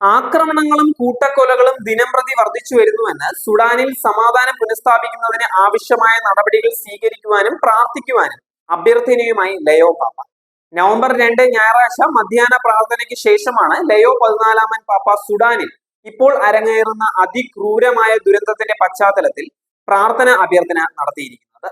ആക്രമണങ്ങളും കൂട്ടക്കൊലകളും ദിനംപ്രതി വർദ്ധിച്ചു വരുന്നുവെന്ന് സുഡാനിൽ സമാധാനം പുനഃസ്ഥാപിക്കുന്നതിന് ആവശ്യമായ നടപടികൾ സ്വീകരിക്കുവാനും പ്രാർത്ഥിക്കുവാനും അഭ്യർത്ഥനയുമായി ലയോ പാപ്പ. നവംബർ രണ്ട് ഞായറാഴ്ച മധ്യാഹ്ന പ്രാർത്ഥനയ്ക്ക് ശേഷമാണ് ലയോ പതിനാലാമൻ പാപ്പ സുഡാനിൽ ഇപ്പോൾ അരങ്ങേറുന്ന അതിക്രൂരമായ ദുരന്തത്തിന്റെ പശ്ചാത്തലത്തിൽ പ്രാർത്ഥന അഭ്യർത്ഥന നടത്തിയിരിക്കുന്നത്.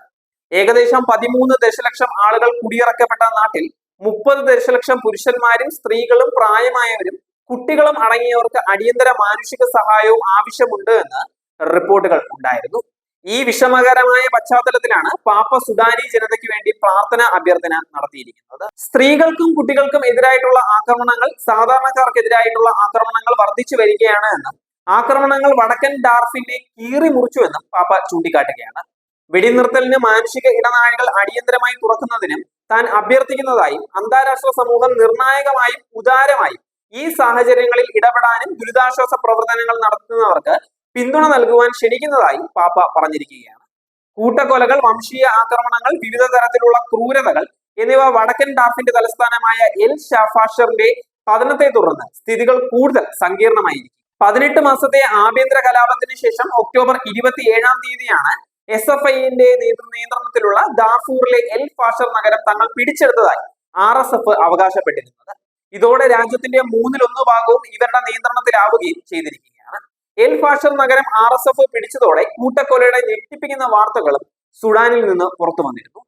ഏകദേശം പതിമൂന്ന് ദശലക്ഷം ആളുകൾ കുടിയിറക്കപ്പെട്ട നാട്ടിൽ മുപ്പത് ദശലക്ഷം പുരുഷന്മാരും സ്ത്രീകളും പ്രായമായവരും കുട്ടികളും അടങ്ങിയവർക്ക് അടിയന്തര മാനുഷിക സഹായവും ആവശ്യമുണ്ട് എന്ന് റിപ്പോർട്ടുകൾ ഉണ്ടായിരുന്നു. ഈ വിഷമകരമായ പശ്ചാത്തലത്തിലാണ് പാപ്പ സുഡാനി ജനതയ്ക്ക് വേണ്ടി പ്രാർത്ഥന അഭ്യർത്ഥന നടത്തിയിരിക്കുന്നത്. സ്ത്രീകൾക്കും കുട്ടികൾക്കും എതിരായിട്ടുള്ള ആക്രമണങ്ങൾ സാധാരണക്കാർക്കെതിരായിട്ടുള്ള ആക്രമണങ്ങൾ വർദ്ധിച്ചു വരികയാണ് എന്നും ആക്രമണങ്ങൾ വടക്കൻ ഡാർഫിനെ കീറി മുറിച്ചുവെന്നും പാപ്പ ചൂണ്ടിക്കാട്ടുകയാണ്. വെടിനിർത്തലിന് മാനുഷിക ഇടനാഴികൾ അടിയന്തരമായി തുറക്കുന്നതിനും താൻ അഭ്യർത്ഥിക്കുന്നതായും അന്താരാഷ്ട്ര സമൂഹം നിർണായകമായും ഉദാരമായും ഈ സാഹചര്യങ്ങളിൽ ഇടപെടാനും ദുരിതാശ്വാസ പ്രവർത്തനങ്ങൾ നടത്തുന്നവർക്ക് പിന്തുണ നൽകുവാൻ ക്ഷണിക്കുന്നതായി പാപ്പ പറഞ്ഞിരിക്കുകയാണ്. കൂട്ടക്കൊലകൾ വംശീയ ആക്രമണങ്ങൾ വിവിധ തരത്തിലുള്ള ക്രൂരതകൾ എന്നിവ വടക്കൻ ഡാഫിന്റെ തലസ്ഥാനമായ എൽ ഷാഫാഷറിന്റെ പതനത്തെ തുടർന്ന് സ്ഥിതികൾ കൂടുതൽ സങ്കീർണമായിരിക്കും. പതിനെട്ട് മാസത്തെ ആഭ്യന്തര കലാപത്തിന് ശേഷം ഒക്ടോബർ ഇരുപത്തി ഏഴാം തീയതിയാണ് എസ് എഫ് ഐന്റെ നിയന്ത്രണത്തിലുള്ള ദാഫൂറിലെ എൽ ഫാഷർ നഗരം തങ്ങൾ പിടിച്ചെടുത്തതായി ആർ എസ് എഫ് അവകാശപ്പെട്ടിരുന്നത്. ഇതോടെ രാജ്യത്തിന്റെ മൂന്നിലൊന്ന് ഭാഗവും ഇവരുടെ നിയന്ത്രണത്തിലാവുകയും ചെയ്തിരിക്കുകയാണ്. എൽ ഫാഷർ നഗരം ആർ എസ് എഫ് പിടിച്ചതോടെ കൂട്ടക്കൊലയുടെ ഞെട്ടിപ്പിക്കുന്ന വാർത്തകളും സുഡാനിൽ നിന്ന് പുറത്തു വന്നിരുന്നു.